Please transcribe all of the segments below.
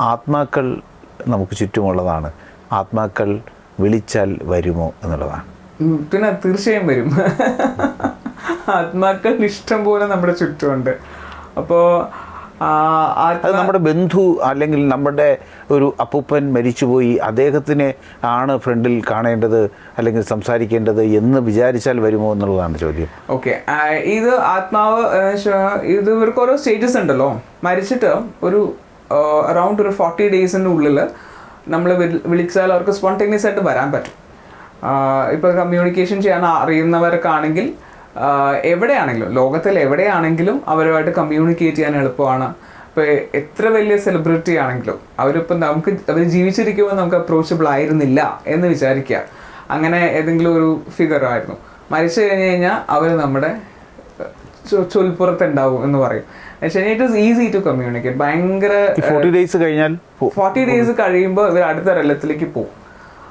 ആത്മാക്കൾ നമുക്ക് ചുറ്റുമുള്ളതാണ്. ആത്മാക്കൾ വിളിച്ചാൽ വരുമോ എന്നുള്ളതാണ്. പിന്നെ തീർച്ചയായും വരും. ആത്മാക്കൾ ഇഷ്ടം പോലെ നമ്മുടെ ചുറ്റുമുണ്ട്. അപ്പോൾ അത് നമ്മുടെ ബന്ധു അല്ലെങ്കിൽ നമ്മുടെ ഒരു അപ്പൂപ്പൻ മരിച്ചുപോയി അദ്ദേഹത്തിനെ ആണ് ഫ്രണ്ടിൽ കാണേണ്ടത് അല്ലെങ്കിൽ സംസാരിക്കേണ്ടത് എന്ന് വിചാരിച്ചാൽ വരുമോ എന്നുള്ളതാണ് ചോദ്യം. ഓക്കെ. ഇത് ആത്മാവ് ഇത് ഇവർക്ക് ഓരോ സ്റ്റേജസ് ഉണ്ടല്ലോ. മരിച്ചിട്ട് ഒരു അറൗണ്ട് ഒരു ഫോർട്ടി ഡേയ്സിന്റെ ഉള്ളിൽ നമ്മൾ വിളിച്ചാൽ അവർക്ക് സ്പോണ്ടേനിയസ് ആയിട്ട് വരാൻ പറ്റും. ഇപ്പോൾ കമ്മ്യൂണിക്കേഷൻ ചെയ്യാൻ അറിയുന്നവർക്കാണെങ്കിൽ എവിടെയാണെങ്കിലും ലോകത്തിൽ എവിടെയാണെങ്കിലും അവരുമായിട്ട് കമ്മ്യൂണിക്കേറ്റ് ചെയ്യാൻ എളുപ്പമാണ്. ഇപ്പോൾ എത്ര വലിയ സെലിബ്രിറ്റി ആണെങ്കിലും അവരിപ്പം നമുക്ക് അവർ ജീവിച്ചിരിക്കുമ്പോൾ നമുക്ക് അപ്രോച്ചബിൾ ആയിരുന്നില്ല എന്ന് വിചാരിക്കുക. അങ്ങനെ ഏതെങ്കിലും ഒരു ഫിഗർ ആയിരുന്നു. മരിച്ചു കഴിഞ്ഞ് കഴിഞ്ഞാൽ അവർ നമ്മുടെ ചൊൽപ്പുറത്തുണ്ടാവും എന്ന് പറയും. It is easy to communicate ഭയങ്കര ഫോർട്ടി ഡേയ്സ് കഴിഞ്ഞാൽ പോ- ഫോർട്ടി ഡേയ്സ് കഴിയുമ്പോൾ ഇവർ അടുത്ത രലത്തിലേക്ക് പോകും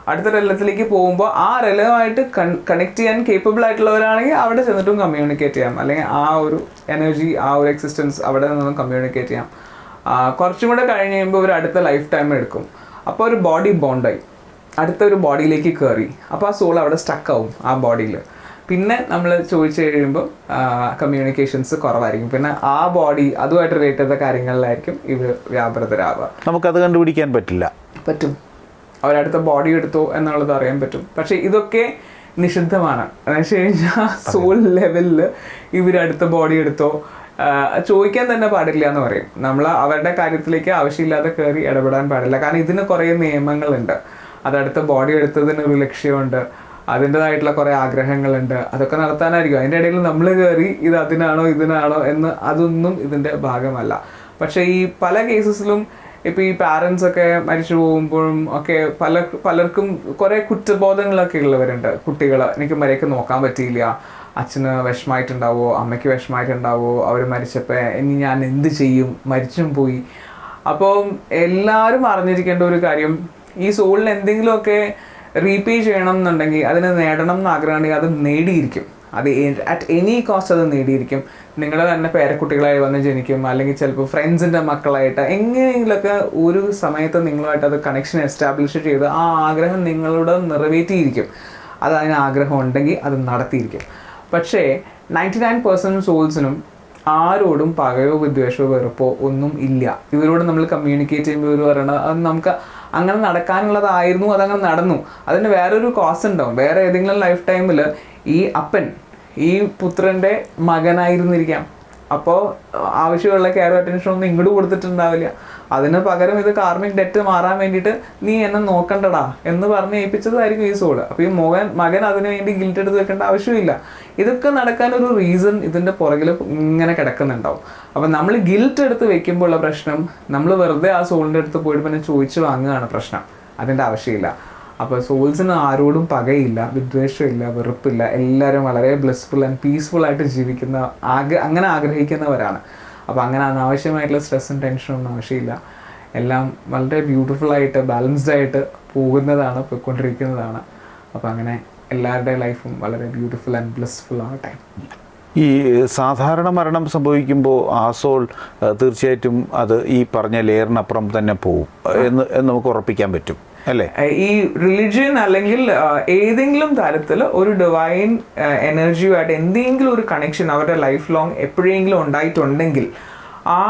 അടുത്ത രലത്തിലേക്ക് പോകുമ്പോൾ ആ റെലവുമായിട്ട് കണക്ട് ചെയ്യാൻ കേപ്പബിൾ ആയിട്ടുള്ളവരാണെങ്കിൽ അവിടെ ചെന്നിട്ടും കമ്മ്യൂണിക്കേറ്റ് ചെയ്യാം. അല്ലെങ്കിൽ ആ ഒരു എനർജി ആ ഒരു എക്സിസ്റ്റൻസ് അവിടെ നിന്നും കമ്മ്യൂണിക്കേറ്റ് ചെയ്യാം. കുറച്ചും കൂടെ കഴിഞ്ഞ് കഴിയുമ്പോൾ ഇവർ അടുത്ത ലൈഫ് ടൈം എടുക്കും. അപ്പോൾ ഒരു ബോഡി ബോണ്ടായി അടുത്ത ഒരു ബോഡിയിലേക്ക് കയറി അപ്പോൾ ആ സോൾ അവിടെ സ്റ്റക്കാവും ആ ബോഡിയിൽ പിന്നെ നമ്മൾ ചോദിച്ചു കഴിയുമ്പോൾ കമ്മ്യൂണിക്കേഷൻസ് കുറവായിരിക്കും. പിന്നെ ആ ബോഡി അതുമായിട്ട് റിലേറ്റ് ചെയ്ത കാര്യങ്ങളിലായിരിക്കും ഇവർ വ്യാപൃതരാവുക. നമുക്കത് കണ്ടുപിടിക്കാൻ പറ്റില്ല. പറ്റും. അവരടുത്ത ബോഡി എടുത്തു എന്നുള്ളത് അറിയാൻ പറ്റും. പക്ഷെ ഇതൊക്കെ നിഷിദ്ധമാണ്. എന്ന് വെച്ച് കഴിഞ്ഞാൽ സോൾ ലെവലിൽ ഇവരടുത്ത ബോഡി എടുത്തോ ചോദിക്കാൻ തന്നെ പാടില്ല എന്ന് പറയും. നമ്മൾ അവരുടെ കാര്യത്തിലേക്ക് ആവശ്യമില്ലാതെ കയറി ഇടപെടാൻ പാടില്ല. കാരണം ഇതിന് കുറേ നിയമങ്ങളുണ്ട്. അതടുത്ത ബോഡി എടുത്തതിന് ഒരു ലക്ഷ്യമുണ്ട്. അതിന്റെതായിട്ടുള്ള കുറേ ആഗ്രഹങ്ങളുണ്ട്. അതൊക്കെ നടത്താനായിരിക്കും. അതിന്റെ ഇടയിൽ നമ്മൾ കയറി ഇത് അതിനാണോ ഇതിനാണോ എന്ന് അതൊന്നും ഇതിന്റെ ഭാഗമല്ല. പക്ഷേ ഈ പല കേസസിലും ഇപ്പോൾ ഈ പാരൻസ് ഒക്കെ മരിച്ചു പോകുമ്പോഴും ഒക്കെ പല പലർക്കും കുറേ കുറ്റബോധങ്ങളൊക്കെ ഉള്ളവരുണ്ട്. കുട്ടികൾ എനിക്ക് മര്യാദയ്ക്ക് നോക്കാൻ പറ്റിയില്ല. അച്ഛന് വിഷമായിട്ടുണ്ടാവോ അമ്മയ്ക്ക് വിഷമായിട്ടുണ്ടാവോ അവർ മരിച്ചപ്പോൾ ഇനി ഞാൻ എന്ത് ചെയ്യും? മരിച്ചും പോയി. അപ്പോൾ എല്ലാവരും അറിഞ്ഞിരിക്കേണ്ട ഒരു കാര്യം ഈ സോളിന് എന്തെങ്കിലുമൊക്കെ റീപേ ചെയ്യണം എന്നുണ്ടെങ്കിൽ അതിന് നേടണം എന്ന് ആഗ്രഹമുണ്ടെങ്കിൽ അത് നേടിയിരിക്കും. അത് അറ്റ് എനി കോസ്റ്റ് അത് നേടിയിരിക്കും. നിങ്ങളുടെ തന്നെ പേരക്കുട്ടികളായി വന്ന് ജനിക്കും അല്ലെങ്കിൽ ചിലപ്പോൾ ഫ്രണ്ട്സിന്റെ മക്കളായിട്ട് എങ്ങനെയെങ്കിലുമൊക്കെ ഒരു സമയത്ത് നിങ്ങളുമായിട്ട് അത് കണക്ഷൻ എസ്റ്റാബ്ലിഷ് ചെയ്ത് ആ ആഗ്രഹം നിങ്ങളോട് നിറവേറ്റിയിരിക്കും. അത് അതിന് ആഗ്രഹം ഉണ്ടെങ്കിൽ അത് നടത്തിയിരിക്കും. പക്ഷേ നയന്റി നയൻ പെർസെന്റ് സോൾസിനും ആരോടും പകയോ വിദ്വേഷമോ വെറുപ്പോ ഒന്നും ഇല്ല. ഇവരോട് നമ്മൾ കമ്മ്യൂണിക്കേറ്റ് ചെയ്യുമ്പോൾ ഇവർ പറയണത് അത് നമുക്ക് അങ്ങനെ നടക്കാനുള്ളതായിരുന്നു അതങ്ങനെ നടന്നു. അതിന് വേറൊരു കോസ് ഉണ്ടാവും. വേറെ ഏതെങ്കിലും ലൈഫ് ടൈമിൽ ഈ അപ്പൻ ഈ പുത്രന്റെ മകനായിരുന്നിരിക്കാം. അപ്പോൾ ആവശ്യമുള്ള കെയർ അറ്റൻഷൻ ഒന്നും ഇങ്ങോട്ട് കൊടുത്തിട്ടുണ്ടാവില്ല. അതിന് പകരം ഇത് കാർമിക് ഡെറ്റ് മാറാൻ വേണ്ടിയിട്ട് നീ എന്നെ നോക്കണ്ടടാ എന്ന് പറഞ്ഞ് ഏൽപ്പിച്ചതായിരിക്കും ഈ സോൾ അപ്പോൾ ഈ മകൻ മകൻ അതിനു വേണ്ടി ഗിൽറ്റ് എടുത്ത് വെക്കേണ്ട ആവശ്യമില്ല. ഇതൊക്കെ നടക്കാൻ ഒരു റീസൺ ഇതിന്റെ പുറകിൽ ഇങ്ങനെ കിടക്കുന്നുണ്ടാവും. അപ്പം നമ്മൾ ഗിൽറ്റ് എടുത്ത് വെക്കുമ്പോൾ ഉള്ള പ്രശ്നം നമ്മൾ വെറുതെ ആ സോളിന്റെ അടുത്ത് പോയിട്ട് പിന്നെ ചോദിച്ചു വാങ്ങുകയാണ് പ്രശ്നം. അതിന്റെ ആവശ്യമില്ല. അപ്പോൾ സോൾസിന് ആരോടും പകയില്ല വിദ്വേഷമില്ല വെറുപ്പില്ല എല്ലാവരും വളരെ ബ്ലെസ്ഫുൾ ആൻഡ് പീസ്ഫുൾ ആയിട്ട് ജീവിക്കുന്ന ആഗ്ര അങ്ങനെ ആഗ്രഹിക്കുന്നവരാണ്. അപ്പോൾ അങ്ങനെ അനാവശ്യമായിട്ടുള്ള സ്ട്രെസ്സും ടെൻഷനും ഒന്നും ആവശ്യമില്ല. എല്ലാം വളരെ ബ്യൂട്ടിഫുൾ ആയിട്ട് ബാലൻസ്ഡ് ആയിട്ട് പോകുന്നതാണ് പോയിക്കൊണ്ടിരിക്കുന്നതാണ്. അപ്പോൾ അങ്ങനെ എല്ലാവരുടെയും ലൈഫും വളരെ ബ്യൂട്ടിഫുൾ ആൻഡ് ബ്ലെസ്ഫുൾ ആവട്ടെ. ഈ സാധാരണ മരണം സംഭവിക്കുമ്പോൾ ആ സോൾ തീർച്ചയായിട്ടും അത് ഈ പറഞ്ഞ ലെയറിനപ്പുറം തന്നെ പോവും. എന്ന് നമുക്ക് ഉറപ്പിക്കാൻ പറ്റും. അല്ലേ? ഈ റിലിജിയൻ അല്ലെങ്കിൽ ഏതെങ്കിലും തരത്തിൽ ഒരു ഡിവൈൻ എനർജിയുമായിട്ട് എന്തെങ്കിലും ഒരു കണക്ഷൻ അവരുടെ ലൈഫ് ലോങ് എപ്പോഴെങ്കിലും ഉണ്ടായിട്ടുണ്ടെങ്കിൽ ആ